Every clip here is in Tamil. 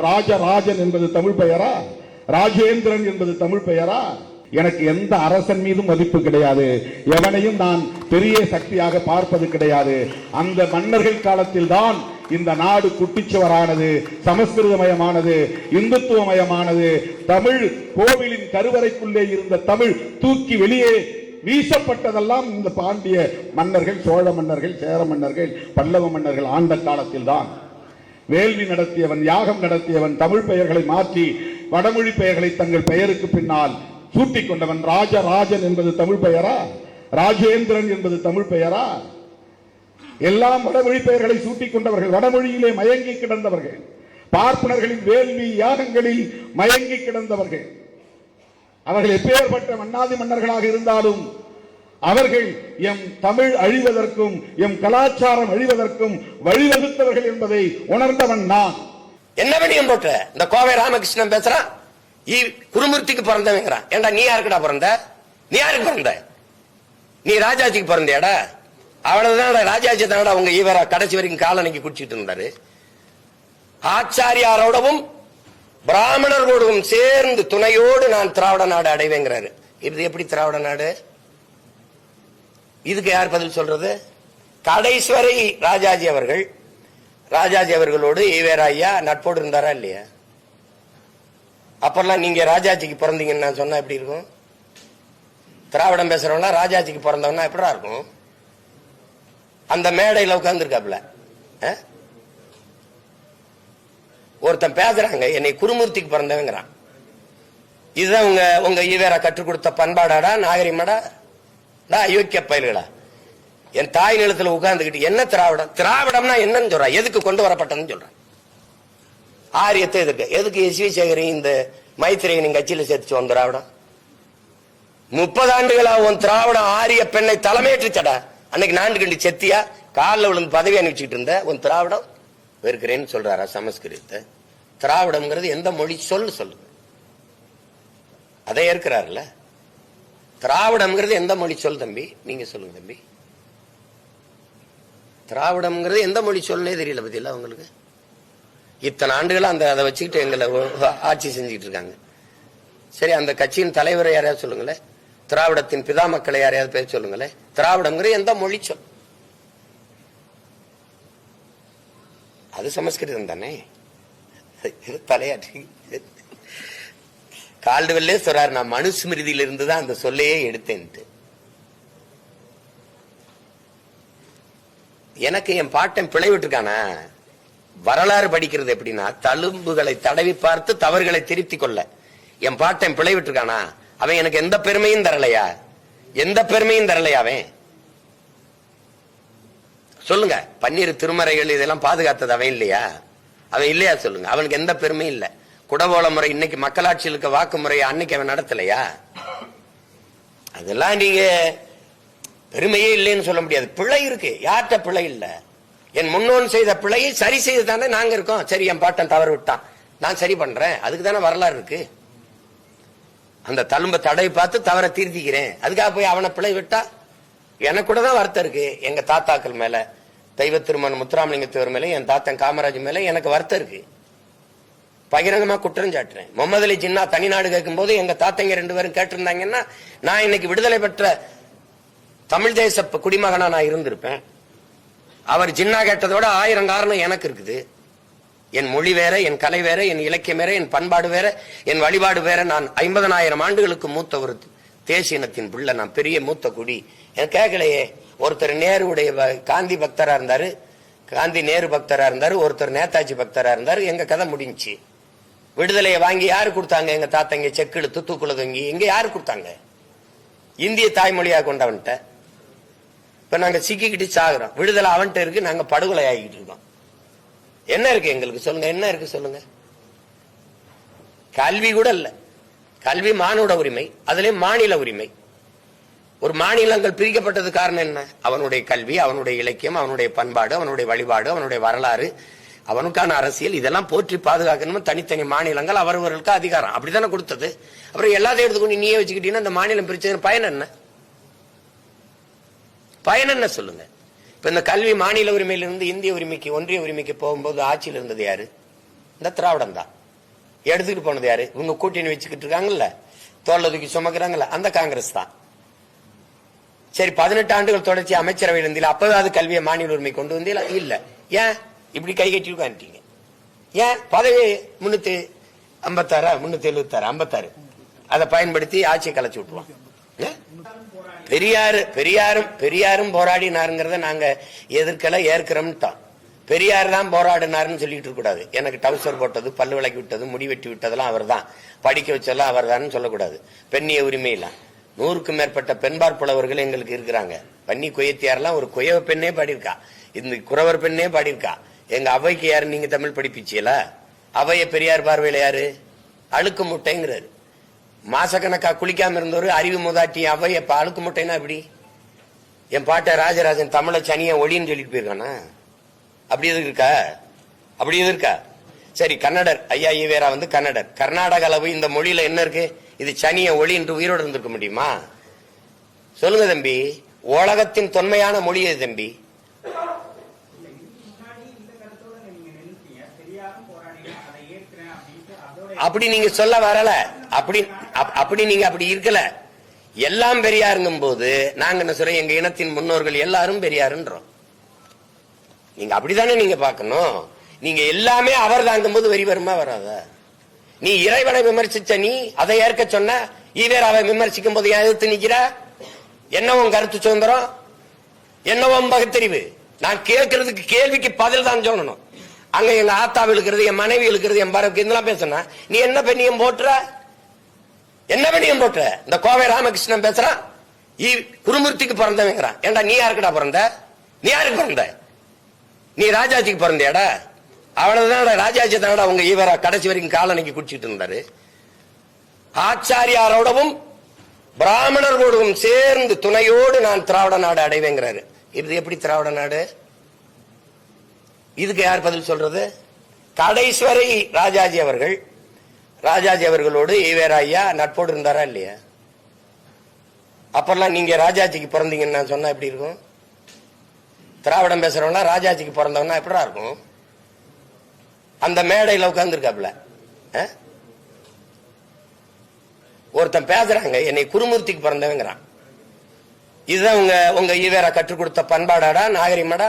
ராஜராஜன் என்பது தமிழ் பெயரா? ராஜேந்திரன் என்பது தமிழ் பெயரா? எனக்கு எந்த அரசன் மீதும் மதிப்பு கிடையாது. எவனையும் நான் பெரிய சக்தியாக பார்ப்பது கிடையாது. அந்த மன்னர்கள் காலத்தில் தான் இந்த நாடு குட்டிச்சுவரானது சமஸ்கிருதமயமானது இந்துத்துவமயமானது. தமிழ் கோவிலின் கருவறைக்குள்ளே இருந்த தமிழ் தூக்கி வெளியே வீசப்பட்டதெல்லாம் இந்த பாண்டிய மன்னர்கள் சோழ மன்னர்கள் சேர மன்னர்கள் பல்லவ மன்னர்கள் ஆண்ட காலத்தில் தான். வேள்வி நடத்தியவன் யாகம் நடத்தியவன் தமிழ் பெயர்களை மாற்றி வடமொழி பெயர்களை தங்கள் பெயருக்கு பின்னால் சூட்டிக் கொண்டவன். ராஜராஜன் என்பது தமிழ் பெயரா? ராஜேந்திரன் என்பது தமிழ் பெயரா? எல்லாம் வடமொழி பெயர்களை சூட்டிக் கொண்டவர்கள் வடமொழியிலே மயங்கி கிடந்தவர்கள். பார்ப்பனர்களின் வேள்வி யாகங்களில் மயங்கி கிடந்தவர்கள். அவர்கள் எப்பேற்பட்ட மன்னாதி மன்னர்களாக இருந்தாலும் அவர்கள் எம் தமிழ் அழிவதற்கும் எம் கலாச்சாரம் அழிவதற்கும் வழிவகுத்தவர்கள் என்பதை உணர்ந்தவன் நான். என்ன பண்ணியும் போட்ட? இந்த கோவை ராமகிருஷ்ணன் பேசுறான் ஈ குருமூர்த்திக்கு பிறந்தவங்கிறான் ஏண்டா நீ யாருக்குடா பிறந்த? நீ யாருக்கு பிறந்த? நீ ராஜாஜிக்கு பிறந்தியாடா? அவ்வளவுதான் ராஜாஜி தானடா உங்க ஈவரா கடைசி வரைக்கும் காலனிக்கு குடிச்சிட்டு இருந்தாரு. ஆச்சாரியாரோடவும் பிராமணர்களோடவும் சேர்ந்து துணையோடு நான் திராவிட நாடு அடைவேங்கிறாரு. இது எப்படி திராவிட நாடு? இதுக்கு யார் பதில் சொல்றது? கடைஸ்வரை ராஜாஜி அவர்கள். ராஜாஜி அவர்களோடு ஈவேரா ஐயா நட்போடு இருந்தாரா இல்லையா? அப்பெல்லாம் நீங்க ராஜாஜிக்கு பிறந்தீங்கன்னு நான் சொன்னா எப்படி இருக்கும்? திராவிடம் பேசுறவனா ராஜாஜிக்கு பிறந்தவனா எப்படா இருக்கும்? அந்த மேடையில் உட்கார்ந்துருக்காப்ல. ஒருத்தன் பேசுறாங்க என்னை குருமூர்த்திக்கு பிறந்தவங்கிறான். இதுதான் உங்க உங்க ஈவேரா கற்றுக் கொடுத்த பண்பாடாடா நாகரிகமாடா? நான் அயோக்கிய பயல்களா? என் தாய் நிலத்தில் உட்கார்ந்துக்கிட்டு என்ன திராவிடம்? திராவிடம்னா என்னன்னு சொல்றான் எதுக்கு கொண்டு வரப்பட்டதுன்னு சொல்றான் ஆரியத்தை எதுக்கு எதுக்கு எஸ் வி சேகரி இந்த மைத்திரியனின் கட்சியில சேர்த்து வந்த திராவிடம்? முப்பது ஆண்டுகளா உன் திராவிடம் ஆரிய பெண்ணை தலைமையேற்றுச்சடா. அன்னைக்கு நான்கு கண்டு செத்தியா? காலில் விழுந்து பதவி அனுப்பிச்சுட்டு இருந்த உன் திராவிடம்? வெறுக்கிறேன்னு சொல்றாரா சமஸ்கிருதத்தை. திராவிடம்ங்கிறது எந்த மொழி? சொல்லு சொல்லுங்க அதை ஏற்கிறாருல்ல? திராவிடம்ங்கிறது எந்த மொழி சொல் தம்பி? நீங்க சொல்லுங்க தம்பி. திராவிடம்ங்கிறது எந்த மொழி சொல்லே தெரியல பத்தியில உங்களுக்கு? இத்தனை ஆண்டுகளா அந்த அதை வச்சுக்கிட்டு எங்களை ஆட்சி செஞ்சுக்கிட்டு இருக்காங்க. சரி அந்த கட்சியின் தலைவரை யாரையாவது சொல்லுங்களேன்? திராவிடத்தின் பிதா மக்களை யாரையாவது பேர் சொல்லுங்களேன்? திராவிடம்ங்கிறது எந்த மொழி சொல்? அது சமஸ்கிருதம் தானே? தலையாற்றி கால்டுவெல்லே சொல்றார் நான் மனுஸ்மிருதியிலிருந்து தான் அந்த சொல்லையே எடுத்தேன்ட்டு. எனக்கு என் பாட்டன் பிழைவிட்டிருக்கானா வரலாறு படிக்கிறது எப்படின்னா தழும்புகளை தடவி பார்த்து தவறுகளை திருத்திக் கொள்ள. என் பாட்டன் பிழைவிட்டுருக்கானா அவன் எனக்கு எந்த பெருமையும் தரலையா? எந்த பெருமையும் தரலையா அவன்? சொல்லுங்க பன்னீர் திருமறைகள் இதெல்லாம் பாதுகாத்தது அவன் இல்லையா? அவன் இல்லையா சொல்லுங்க அவனுக்கு எந்த பெருமையும் இல்லை. குடவோல முறை இன்னைக்கு மக்களாட்சியில் இருக்க வாக்கு முறையை அன்னைக்கு அவன் நடத்தலையா? அதெல்லாம் நீங்க பெருமையே இல்லைன்னு சொல்ல முடியாது. பிழை இருக்கு. யார்கிட்ட பிழை இல்லை? என் முன்னோன் செய்த பிழையை சரி செய்து தானே நாங்க இருக்கோம். சரி என் பாட்டன் தவறு விட்டான். நான் சரி பண்றேன். அதுக்கு தானே வரலாறு இருக்கு. அந்த தழும்ப தடவை பார்த்து தவற திருத்திக்கிறேன். அதுக்காக போய் அவனை பிழை விட்டா? எனக்கு கூட தான் வருத்தம் இருக்கு. எங்க தாத்தாக்கள் மேல தெய்வ திருமன் முத்துராமலிங்க தேவர் மேல என் தாத்தன் காமராஜ் மேல எனக்கு வருத்தம் இருக்கு. பகிரங்கமா குற்றம் சாட்டுறேன். முகமது அலி ஜின்னா தனிநாடு கேட்கும் போது எங்க தாத்தங்க ரெண்டு பேரும் கேட்டிருந்தாங்கன்னா நான் இன்னைக்கு விடுதலை பெற்ற தமிழ் தேச குடிமகனா நான் இருந்திருப்பேன். அவர் ஜின்னா கேட்டதோட ஆயிரம் காரணம் எனக்கு இருக்குது. என் மொழி வேற என் கலை வேற என் இலக்கியம் வேற என் பண்பாடு வேற என் வழிபாடு வேற. நான் ஐம்பதனாயிரம் ஆண்டுகளுக்கு மூத்த ஒரு தேசியனத்தின் பிள்ளை நான் பெரிய மூத்த குடி. எனக்கு கேட்கலையே. ஒருத்தர் நேருடைய காந்தி பக்தரா இருந்தாரு. காந்தி நேரு பக்தரா இருந்தாரு. ஒருத்தர் நேதாஜி பக்தரா இருந்தாரு. எங்க கதை முடிஞ்சுச்சு. விடுதலையை வாங்கி யாரு கொடுத்தாங்க? எங்க தாத்தங்க செக்கிழு தூக்குல தொங்கி. எங்க யாரு கொடுத்தாங்க? இந்திய தாய்மொழியா கொண்டவன்ட்ட. இப்ப நாங்க சிக்கிக்கிட்டு சாகுறோம். விடுதலை அவன்கிட்ட இருக்கு நாங்க படுகொலை ஆகிட்டு இருக்கோம். என்ன இருக்கு எங்களுக்கு? சொல்லுங்க. என்ன இருக்கு சொல்லுங்க? கல்வி கூட இல்ல. கல்வி மானுட உரிமை அதுலயும் மாநில உரிமை. ஒரு மாநிலங்கள் பிரிக்கப்பட்டது காரணம் என்ன? அவனுடைய கல்வி அவனுடைய இலக்கியம் அவனுடைய பண்பாடு அவனுடைய வழிபாடு அவனுடைய வரலாறு. அவனுக்கான அரசியல் இதெல்லாம் போற்றி பாதுகாக்கணும் தனித்தனி மாநிலங்கள் அவரவர்களுக்கு அதிகாரம். அப்படித்தானே கொடுத்தது? அப்புறம் எல்லாத்தையும் எடுத்துக்கொண்டு நீயே வச்சுக்கிட்டீங்கன்னா இந்த மாநிலம் பிரிச்சது பயன் என்ன? பயன் என்ன சொல்லுங்க? இப்ப இந்த கல்வி மாநில உரிமையிலிருந்து இந்திய உரிமைக்கு ஒன்றிய உரிமைக்கு போகும்போது ஆட்சியில் இருந்தது யாரு? இந்த திராவிடம் தான். எடுத்துக்கிட்டு போனது யாரு? இவங்க கூட்டணி வச்சுக்கிட்டு இருக்காங்கல்ல? தோல்ல தூக்கி சுமக்கிறாங்கல்ல? அந்த காங்கிரஸ் தான். சரி பதினெட்டு ஆண்டுகள் தொடர்ச்சி அமைச்சரவை இருந்தீங்களா? அப்பவே அது கல்வியை மாநில உரிமை கொண்டு வந்தீங்களா? இல்ல. ஏன்? இப்படி கை கட்டி உட்காந்துட்டீங்க ஏன்? பதவி முன்னூத்தி ஐம்பத்தாறா? முன்னூத்தி எழுபத்தாறு ஐம்பத்தாறு. அதை பயன்படுத்தி ஆட்சியை கலைச்சு விட்டுருவோம். பெரியாரு பெரியாரும் பெரியாரும் போராடினாருங்கிறத நாங்க எதிர்க்கல ஏற்கிறோம்ட்டோம் பெரியார் தான் போராடினாருன்னு சொல்லிட்டு இருக்கக்கூடாது எனக்கு டவுசர் போட்டது பல்லு விளக்கி விட்டது முடி வெட்டி விட்டதெல்லாம் அவர் தான் படிக்க வச்சதெல்லாம் அவர் தான் சொல்லக்கூடாது. பெண்ணிய உரிமையில நூறுக்கும் மேற்பட்ட பெண்பார் புலவர்கள் எங்களுக்கு இருக்கிறாங்க. பன்னி குயத்தியாரெல்லாம் ஒரு குயவ பெண்ணே பாடியிருக்கா. இந்த குறவர் பெண்ணே பாடியிருக்கா. எங்க அவைக்கு யாரு? நீங்க தமிழ் படிப்பிச்சியலா அவைய பெரியார் பார்வையில யாரு? அழுக்கு முட்டைங்கிறாரு. மாசக்கணக்கா குளிக்காம இருந்தவர் அறிவு மூதாட்டி அவை இப்ப அழுக்கு முட்டைனா எப்படி? என் பாட்ட ராஜராஜன் தமிழ சனிய ஒளின்னு சொல்லிட்டு போயிருக்கானா? அப்படி எதுக்கு இருக்கா? அப்படி எது இருக்கா? சரி கன்னடர். ஐயா ஈவேரா வந்து கன்னடர். கர்நாடக அளவு இந்த மொழியில என்ன இருக்கு? இது சனிய ஒளி என்று உயிரோடு இருந்திருக்க முடியுமா? சொல்லுங்க தம்பி. உலகத்தின் தொன்மையான மொழி தம்பி முன்னாடி இந்த கருத்தோட நீங்க நின்னுட்டீங்க பெரியாரும் போராடினா அதை ஏற்கிறேன் அப்படின்ட்டு அதோட அப்படி நீங்க சொல்ல வரல. அப்படி அப்- அப்படி நீங்க அப்படி இருக்கல. எல்லாம் பெரியாருங்கும் போது நாங்க என்ன சொல்றோம்? எங்க இனத்தின் முன்னோர்கள் எல்லாரும் பெரியாருன்றோம். நீங்க அப்படித்தானே நீங்க பார்க்கணும்? நீங்க எல்லாமே அவர் தாங்கும் போது வரி வருமா வராத? நீ இறைவனை விமர்சிச்ச நீ அதை ஏற்க சொன்ன? ஈவேராவை விமர்சிக்கும் போது எதிர்த்து நிக்கிற? என்ன உன் கருத்து சுதந்திரம்? என்னவும் பகுத்தறிவு? நான் கேட்கறதுக்கு கேள்விக்கு பதில் தான் சொல்லணும். அங்க எங்க ஆத்தாவில் இருக்கிறது என் மனைவி இருக்கிறது என் பரவுக்கு இதெல்லாம் பேசுனா நீ என்ன பெண்ணியம் போட்டுற? என்ன பெண்ணியம் போட்டுற? இந்த கோவை ராமகிருஷ்ணன் பேசுறான் குருமூர்த்திக்கு பிறந்தவங்கிறான் ஏண்டா நீ யாருக்குடா பிறந்த? நீ யாருக்கு பிறந்த? நீ ராஜாஜிக்கு பிறந்தியாடா? அவ்வளவுதான் ராஜாஜி தானடா உங்க ஈவரா கடைசி வரைக்கும் காலனைக்கு குடிச்சிட்டு இருந்தாரு. ஆச்சாரியாரோடவும் பிராமணர்களோடவும் சேர்ந்து துணையோடு நான் திராவிட நாடு அடைவேங்கிறாரு. இது எப்படி திராவிட நாடு? இதுக்கு யார் பதில் சொல்றது? கடைசி ராஜாஜி அவர்கள். ராஜாஜி அவர்களோடு ஈவேரா ஐயா நட்போடு இருந்தாரா இல்லையா? அப்பெல்லாம் நீங்க ராஜாஜிக்கு பிறந்தீங்கன்னு நான் சொன்னா எப்படி இருக்கும்? திராவிடம் பேசுறவனா ராஜாஜிக்கு பிறந்தவனா எப்படா இருக்கும்? அந்த மேடையில் உட்காந்துருக்காப்ல ஒருத்தன் பேசுறாங்க என்னை குருமூர்த்திக்கு பிறந்தவங்கிறான். இதுதான் உங்க உங்க ஈவேரா கற்றுக் கொடுத்த பண்பாடாடா நாகரிகமாடா?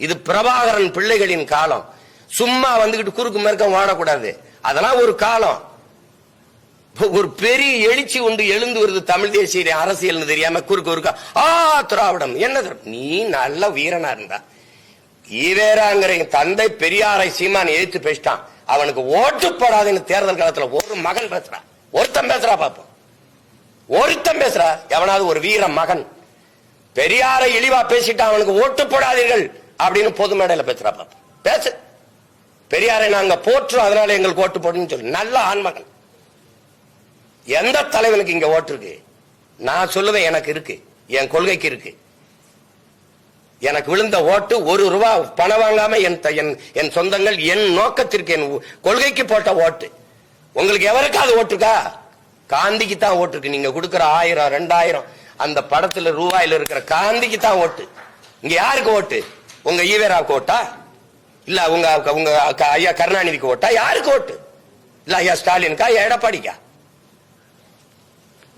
இது பிரபாகரன் பிள்ளைகளின் காலம். சும்மா வந்துகிட்டு குறுக்கு மேற்கம் வாடக்கூடாது. அதெல்லாம் ஒரு காலம். ஒரு பெரிய எழுச்சி ஒன்று எழுந்து வருது தமிழ் தேசிய அரசியல் தெரியாம குறுக்கு குறுக்கா ஆ திராவிடம் என்ன நீ நல்ல வீரனா இருந்தா. ஈவேராங்கிற என் தந்தை பெரியாரை சீமான் எழுத்து பேசிட்டான். அவனுக்கு ஓட்டு போடாதுன்னு தேர்தல் காலத்துல ஒரு மகன் பேசுறா. ஒருத்தன் பேசுறா பாப்போம். ஒருத்தன் பேசுறா. எவனாவது ஒரு வீர மகன். பெரியாரை இழிவா பேசிட்டான் அவனுக்கு ஓட்டு போடாதீர்கள். அப்படின்னு பொது மேடையில் பேசுறா பேசு. பெரியாரை நாங்க போற்றோம் அதனால எங்களுக்கு ஓட்டு போடுன்னு சொல்லி. நல்ல ஆண்மகன் எந்த தலைவனுக்கு இங்க ஓட்டு இருக்கு? நான் சொல்லுவேன் எனக்கு இருக்கு. என் கொள்கைக்கு இருக்கு. எனக்கு விழுந்த ஓட்டு ஒரு ரூபா பணம் வாங்காம என் த- என் என் சொந்தங்கள் என் நோக்கத்திற்கு என் கொள்கைக்கு போட்ட ஓட்டு. உங்களுக்கு எவருக்காவது ஓட்டுருக்கா காந்திக்கு தான் ஓட்டுருக்கு. நீங்க கொடுக்கிற ஆயிரம் ரெண்டாயிரம் அந்த படத்துல ரூபாயில இருக்கிற காந்திக்கு தான் ஓட்டு. இங்க யாருக்கு ஓட்டு? உங்க ஈவேராவுக்கு ஓட்டா இல்ல உங்க உங்க ஐயா கருணாநிதிக்கு ஓட்டா யாருக்கு ஓட்டு இல்ல ஐயா ஸ்டாலினுக்கா? ஐயா எடப்பாடிக்கா?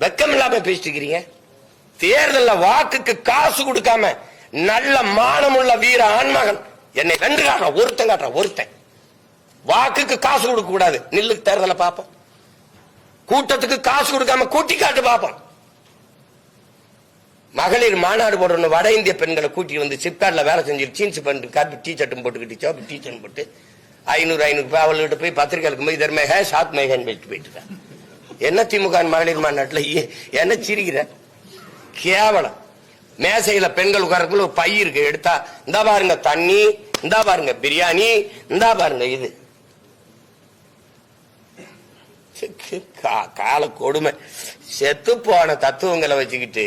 வெக்கம் இல்லாம பேசிட்டு இருக்கிறீங்க தேர்தல்ல வாக்குக்கு காசு கொடுக்காம நல்ல மானமுள்ள வீர ஆண்மகன். என்னை வென்று காட்டுறான் ஒருத்தன் காட்டுறான் ஒருத்தன். வாக்குக்கு காசு கொடுக்க கூடாது. நில்லு தேர்தலை பார்ப்போம். கூட்டத்துக்கு காசு கொடுக்காம கூட்டி காட்டு பார்ப்போம். மகளிர் மாநாடு போடுற வட இந்திய பெண்களை கூட்டி வந்து சிப்காட்ல வேலை செஞ்சு ஜீன்ஸ் பண்ணிட்டு காப்பி டீ ஷர்ட்டும் போட்டுக்கிட்டு சோப்பு டீ ஷர்ட் போட்டு ஐநூறு ஐநூறு ரூபாய் அவள்கிட்ட போய் பத்திரிக்கை போய் இதர் மேக சாத் மேகன் வச்சுட்டு போயிட்டு என்ன திமுக மகளிர் மாநாட்டில் என்ன சிரிக்கிற? கேவலம். மேசையில பெண்கள் உட்காரக்குள்ள ஒரு பை இருக்கு எடுத்தா இந்தா பாருங்க தண்ணி இந்தா பாருங்க பிரியாணி இந்தா பாருங்க இது. கால கொடுமை. செத்து போன தத்துவங்களை வச்சுக்கிட்டு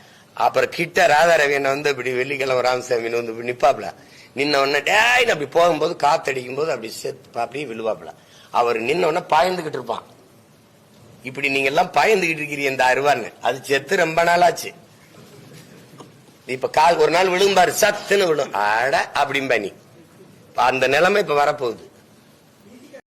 அப்புறம் கிட்ட ராதாரவியன் வந்து இப்படி வெள்ளிக்கிழமை ராமசாமின்னு வந்து இப்படி நிப்பாப்புல நின்ன உடனே டேய்னு அப்படி போகும்போது காத்தடிக்கும் போது அப்படி செத்து அப்படியே விழுவாப்ல. அவர் நின்ன உடனே பாய்ந்துகிட்டு இருப்பான். இப்படி நீங்க எல்லாம் பாய்ந்துகிட்டு இருக்கிறீங்க இந்த அருவான்னு அது செத்து ரொம்ப நாள் ஆச்சு இப்ப கால் ஒரு நாள் விழும்பாரு சத்துன்னு விழும். அட அப்படிம்பா நீ. அந்த நிலைமை இப்ப வரப்போகுது.